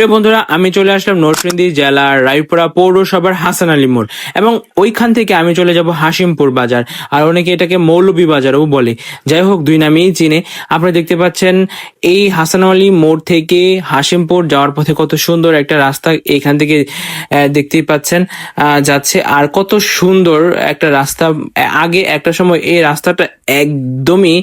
বন্ধুরা, আমি চলে আসলাম নরসিংদী জেলার রায়পুরা পৌরসভার হাসান আলী মোড় এবং ওইখান থেকে আমি চলে যাব হাসিমপুর বাজার। আর অনেকে এটাকে মৌলভী বাজারও বলে। যাই হোক, দুই নামেই চিনে। আপনারা দেখতে পাচ্ছেন, এই হাসান আলী মোড় থেকে হাসিমপুর যাওয়ার পথে কত সুন্দর একটা রাস্তা এখান থেকে দেখতেই পাচ্ছেন যাচ্ছে। আর কত সুন্দর একটা রাস্তা। আগে একটা সময় এই রাস্তাটা একদমই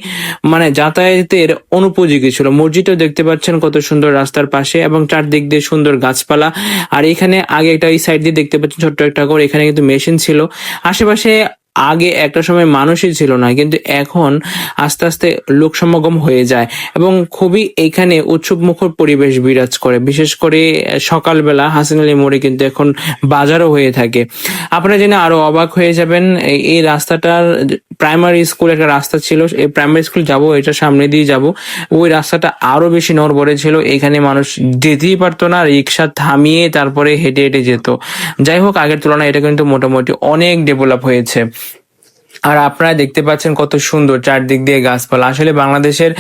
মানে যাতায়াতের অনুপযোগী ছিল। মসজিদও দেখতে পাচ্ছেন কত সুন্দর রাস্তার পাশে এবং চারদিক দিয়ে সুন্দর গাছপালা। আর এখানে আগে একটা এই সাইড দিয়ে দেখতে পাচ্ছেন ছোট্ট একটা ঘর, এখানে কিন্তু মেশিন ছিল। আশেপাশে আগে একটা সময় মানুষই ছিল না, কিন্তু এখন আস্তে আস্তে লোক সমাগম হয়ে যায় এবং খুবই এখানে উৎসব মুখর পরিবেশ বিরাজ করে। বিশেষ করে সকালবেলা হাসান আলী মোড়ে কিন্তু এখন বাজারও হয়ে থাকে। আপনারা জেনে আরও অবাক হয়ে যাবেন, এই- এই রাস্তাটার প্রাইমারি স্কুল একটা রাস্তা ছিল, এই প্রাইমারি স্কুল যাব, এটা সামনে দিয়ে যাব। ওই রাস্তাটা আরও বেশি নড়বড়ে ছিল, এখানে মানুষ যেতেই পারতো না, রিক্সা থামিয়ে তারপরে হেঁটে হেঁটে যেত। যাই হোক, আগের তুলনায় এটা কিন্তু মোটামুটি অনেক ডেভেলপ হয়েছে। আর আপনারা দেখতে পাচ্ছেন কত সুন্দর চারদিক দিয়ে গাছপালা। আসলে বাংলাদেশের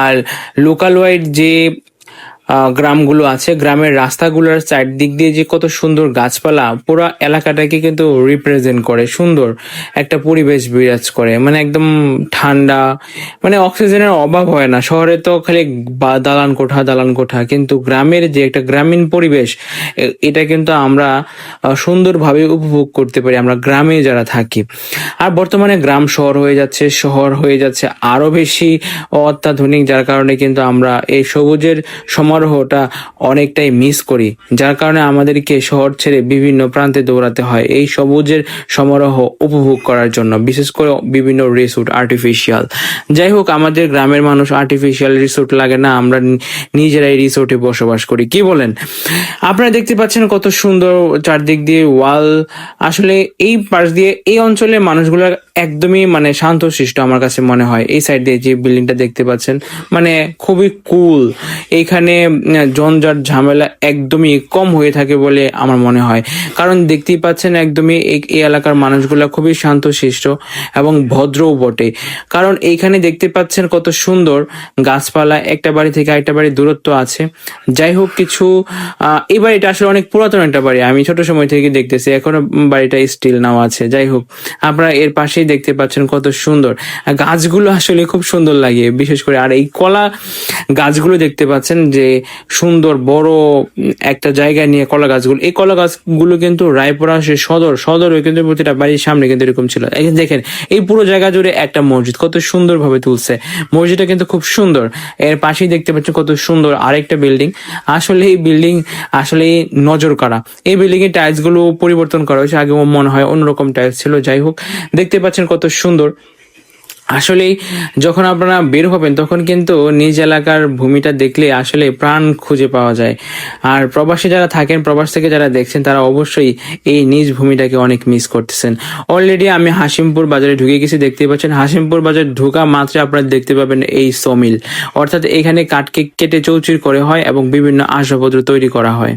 আর লোকাল ওয়াইড যে গ্রামগুলো আছে। গ্রামের রাস্তাগুলোর চারদিক দিয়ে যে কত সুন্দর গাছপালা, পুরো এলাকাটাকে কিন্তু রিপ্রেজেন্ট করে। সুন্দর একটা পরিবেশ বিরাজ করে। মানে একদম ঠান্ডা মানে অক্সিজেনের অভাব হয় না। শহরে তো খালি দালান কোঠা দালান কোঠা। কিন্তু গ্রামের যে একটা গ্রামীণ পরিবেশ এটা কিন্তু আমরা সুন্দরভাবে উপভোগ করতে পারি। আমরা গ্রামে যারা থাকি। আর বর্তমানে গ্রাম শহর হয়ে যাচ্ছে, শহর হয়ে যাচ্ছে আরও বেশি অত্যাধুনিক, যার কারণে কিন্তু আমরা এই সবুজের সমারোহটা অনেকটাই মিস করি, যার কারণে আমাদেরকে শহর ছেড়ে বিভিন্ন প্রান্তে দৌড়াতে হয় এই সবুজের সমারোহ উপভোগ করার জন্য, বিশেষ করে বিভিন্ন রিসোর্ট আর্টিফিশিয়াল যাই হোক, আমাদের গ্রামের মানুষ আর্টিফিশিয়াল রিসোর্ট লাগে না, আমরা নিজেরাই রিসোর্টে বসবাস করি। কি বলেন? আপনারা দেখতে পাচ্ছেন কত সুন্দর চারদিক দিয়ে ওয়াল। আসলে এই পাশ দিয়ে এই অঞ্চলের মানুষগুলো একদমই মানে শান্তশিষ্ট আমার কাছে মনে হয়। এই সাইড দিয়ে যে বিল্ডিংটা দেখতে পাচ্ছেন মানে খুবই কুল এইখানে উম, জঞ্জাট ঝামেলা একদমই কম হয়ে থাকে বলে আমার মনে হয়। কারণ দেখতেই পাচ্ছেন একদমই এই এলাকার মানুষগুলো খুবই শান্তশিষ্ট এবং ভদ্রও বটে। কারণ এইখানে দেখতে পাচ্ছেন কত সুন্দর গাছপালা একটা বাড়ি থেকে আরেকটা বাড়ি দূরত্ব আছে। যাই হোক কিছু এই বাড়িটা আসলে অনেক পুরাতন একটা বাড়ি। আমি ছোট সময় থেকে দেখতেছি এখনও বাড়িটা স্টিল নাও আছে। যাই হোক আপনারা এর পাশেই দেখতে পাচ্ছেন কত সুন্দর। গাছগুলো আসলে খুব সুন্দর লাগে বিশেষ করে আর এই কলা গাছগুলো দেখতে পাচ্ছেন যে সুন্দর বড় একটা জায়গা নিয়ে কলা গাছগুলো। এই কলা গাছগুলো কিন্তু রায়পুরা সে সদর সদরে কিন্তু প্রতিটা বাড়ির সামনে কিন্তু এরকম ছিল। দেখেন, এই পুরো জায়গা জুড়ে একটা মসজিদ, কত সুন্দর ভাবে তুলছে। মসজিদটা কিন্তু খুব সুন্দর। এর পাশেই দেখতে পাচ্ছেন কত সুন্দর আরেকটা বিল্ডিং। আসলে এই বিল্ডিং আসলে নজর কাড়া। এই বিল্ডিং এর টাইলসগুলো পরিবর্তন করা হয়েছে আগে মনে হয় অন্যরকম টাইলস ছিল, যাই হোক। দেখতে পাচ্ছেন কত সুন্দর। আসলে যখন আপনারা বের হবেন, তখন কিন্তু নিজ এলাকার ভূমিটা দেখলে আসলে প্রাণ খুঁজে পাওয়া যায়। আর প্রবাসী যারা থাকেন, প্রবাস থেকে যারা দেখছেন, তারা অবশ্যই এই নিজ ভূমিটাকে অনেক মিস করতেছেন। অলরেডি আমি হাসিমপুর বাজারে ঢুকে গেছি দেখতে পাচ্ছেন। হাসিমপুর বাজার ঢোকা মাত্রে আপনারা দেখতে পাবেন এই সমিল। অর্থাৎ এখানে কাঠকে কেটে চৌচির করে হয় এবং বিভিন্ন আসবাবপত্র তৈরি করা হয়।